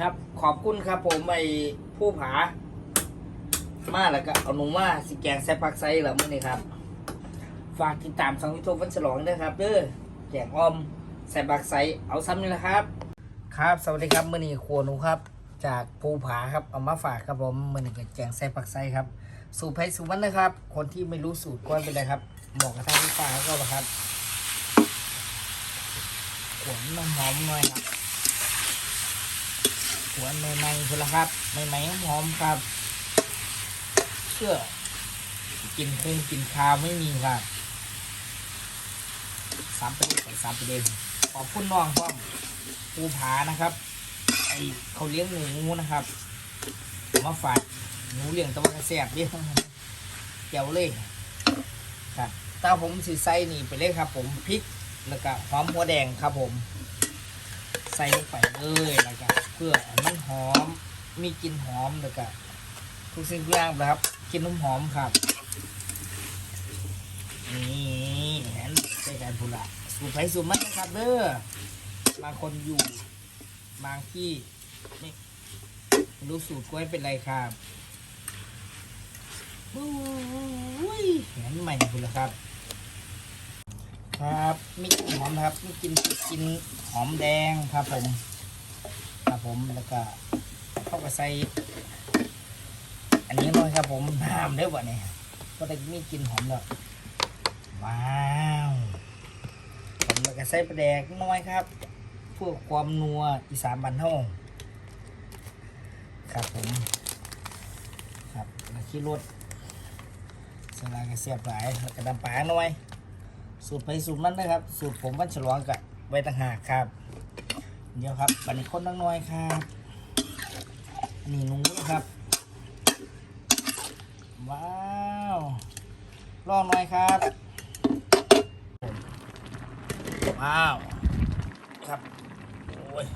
ครับ ขอบคุณครับ ผมไอ้ผู้ผา มาแล้วก็เอาหนูมาสิแกงแซ่บผักไซแล้วมื้อนี้ครับ ฝากติดตามสังวิโตวันฉลองด้วยครับเด้อแกงออมแซ่บผักไซเอาซ้ำนี่แหละครับ ครับ สวัสดีครับมื้อนี้ครัวหนูครับ จากภูผาครับเอามาฝากครับผมมื้อนี้ก็แกงแซ่บผักไซครับสูตรไผ่สูตรมันนะครับ คนที่ไม่รู้สูตรก็ไม่เป็นไรครับหมาะกับท่านผู้ฟังก็แล้วครับขวนน้ำหอมหน่อยครับ ขวนใหม่ๆคือละครับใหม่ๆหอมๆครับเชื่อกินคงกินคาวไม่มีครับสามประเด็นใส่สามประเด็นขอบคุณน้องพ่อมภูผานะครับไอเขาเลี้ยงหนูนะครับมาฝากหนูเลี้ยงตะวันแสบเลี้ยงเจียวเลยครับตาผมสีใส่นี่ไปเลยครับ ผมพริกแล้วก็หอมหัวแดงครับผม ใส่ลงไปเลยแล้วก็ เพื่อมันหอม มีกลิ่นหอมแล้วก็ทุกสิ่งทุกอย่างนะครับกินน้ำหอมครับ นี่เห็นใส่กันพูละสูตรไผ่สูตรมันนะครับเด้อบางคนอยู่ บางที่ไม่รู้สูตรกล้วยเป็นไรครับอุ้ยเห็นใหม่พูละครับ ครับมีกลิ่นหอมครับมีกลิ่นกลินหอมแดงครับผม ผมแล้วก็เข้ากับใส่ อันนี้น้อยครับผมน้ำเด้อวะเนี่ยก็ได้มีกลิ่นหอมแล้วว้าวผมแล้วก็ใส่ปลาแดกน้อยครับเพื่อความนัวอีสานบ้านเฮาครับผมครับแล้วขี้รสสลากระเสียบหลายแล้วก็ดำปลาหน่อย สูตรไปสูตรมันนะครับ สูตรผมวันฉลองกับไว้ต่างหากครับ เดี๋ยวครับบันนี้คนน้อยครับนี่นูนะครับ ว้าวลองหน่อยครับว้าวครับโอ้ย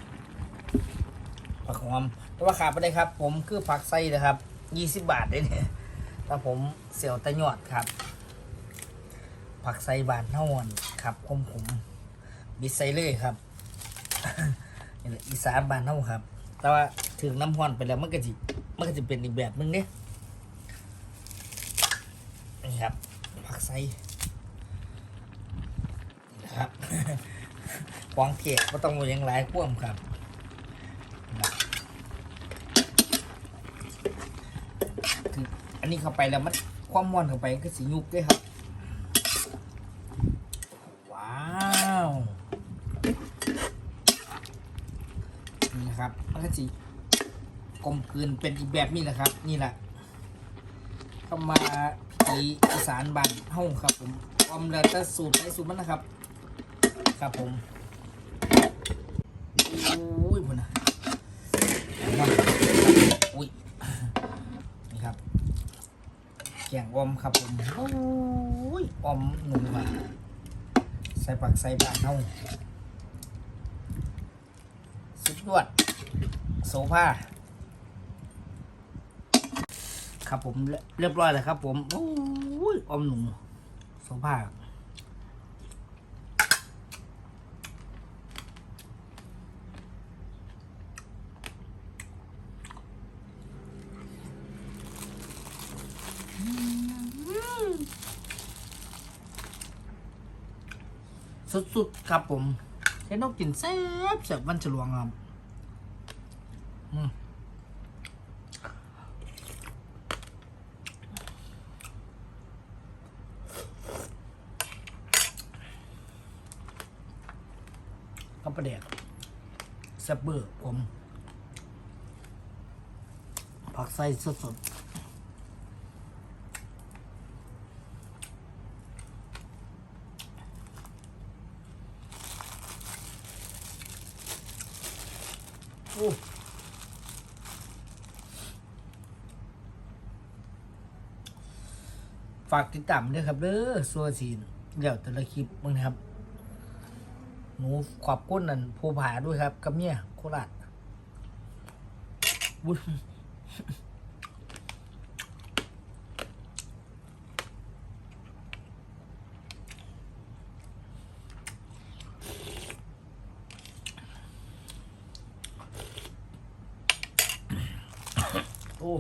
ผักหอมแต่ว่าขาดไปเลยครับ ผมคือผักไส้นะครับยี่สิบบาทเลยเนี่ยถ้าผมเสี่ยวตะยอดครับ ผักไส้บานเท่าวันครับผมผมบิดไซเลยครับ นี่แหละอีสานบานเท่าครับ แต่ว่าถึงน้ำห้อนไปแล้วมันก็จะมันก็จะเป็นอีกแบบนึงเนี่ยนี่ครับผักไส้นี่นะครับฟองเทียก็ต้องมายังหลายพ่วมครับคืออันนี้เข้าไปแล้วมันความม่วนเข้าไปก็สียุบด้วยครับ ว้าว นี่นะครับมันก็สีกลมกลืนเป็นอีกแบบนี้แหละครับ นี่แหละเข้ามาที่อีสานบานเฮาครับผมออมแล้วแต่สูตรไปสูตรมันนะครับ ครับผมอุ้ยพุ่นนะอุ้ยนี่ครับแกงออมครับผมอุ้ยออมหนุ่มครับใส่ผักใส่บานเฮา สุดยอดโซฟาครับผมเรียบร้อยเลยครับ ผมโอ้ยอมหนูโซฟาสุดๆครับผม เห็นนกกินแซ่บแซ่บวันฉลองครับอืมกับประเด็กแซ่บเบอร์ผมผักไส้สดสดๆโอ้ ฝากติดตามด้วยครับเด้อสัวซีเดี๋ยวแต่ละคลิปมึงนะครับ หนูขอบก้นนั่นภูผาด้วยครับกับเมียโคราชวุ้ยโอ้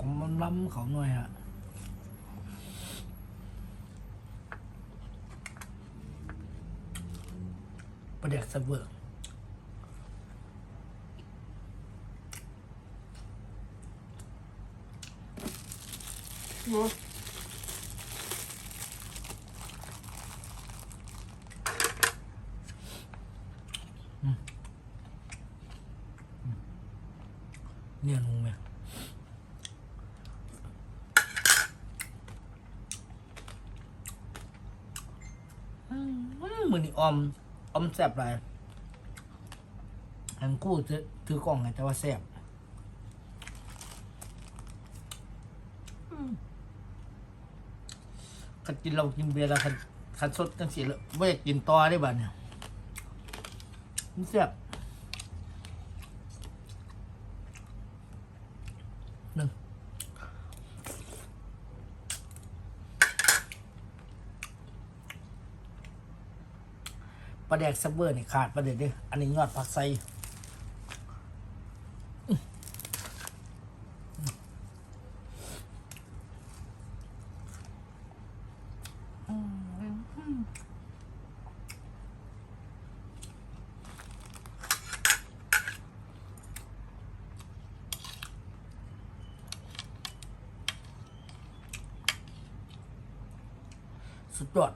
ผ มมันล้ำเขาหน่อยฮะประเด็กสะเบิกเนี่ยนุ่งไหมอืม มือนี่ออมออมแซ่บไรทั้งคู่ถือถือกล่องไงแต่ว่าแซ่บคันกินเรากินเบียร์แล้วคันคันสดจังสิแล้วไม่อยากกินต่อได้บ้าเนี่ยมันแซ่บหนึ่ง ปลาแดกซับเบอร์นี่ขาดประเด็ดด้ออันนี้ยอดผักไซสุดยอด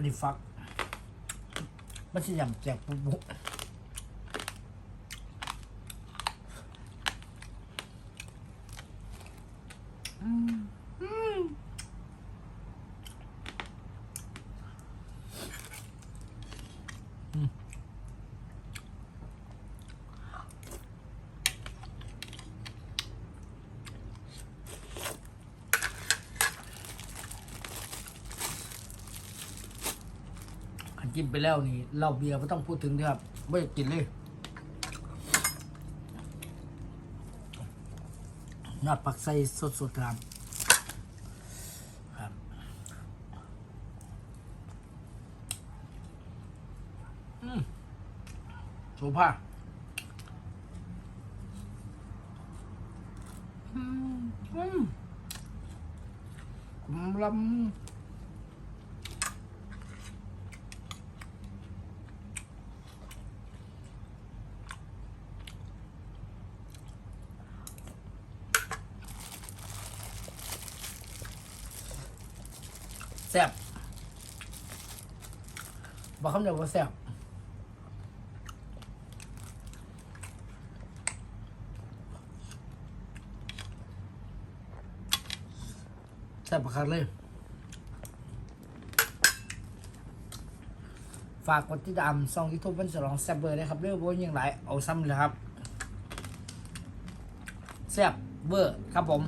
อันนี้ฟัก มันจะยำแจกปุ๊บปุ๊บอืมอืมอืมอัน กินไปแล้วนี่เหล้าเบียร์ไม่ต้องพูดถึงนะครับไม่อยากกินเลยนอดปักใส่สดๆครับครับอืมโซภาอืมอืมกำ แซ่บบอกคำเดียวว่าแซ่บแซ่บประคันเลย ฝากกดติดตามซองยูทูบเป็นสลองแซ่บเบอร์นะครับเรื่องโบนยังไรเอาซ้ำเลยครับ แซ่บเบอร์ครับผม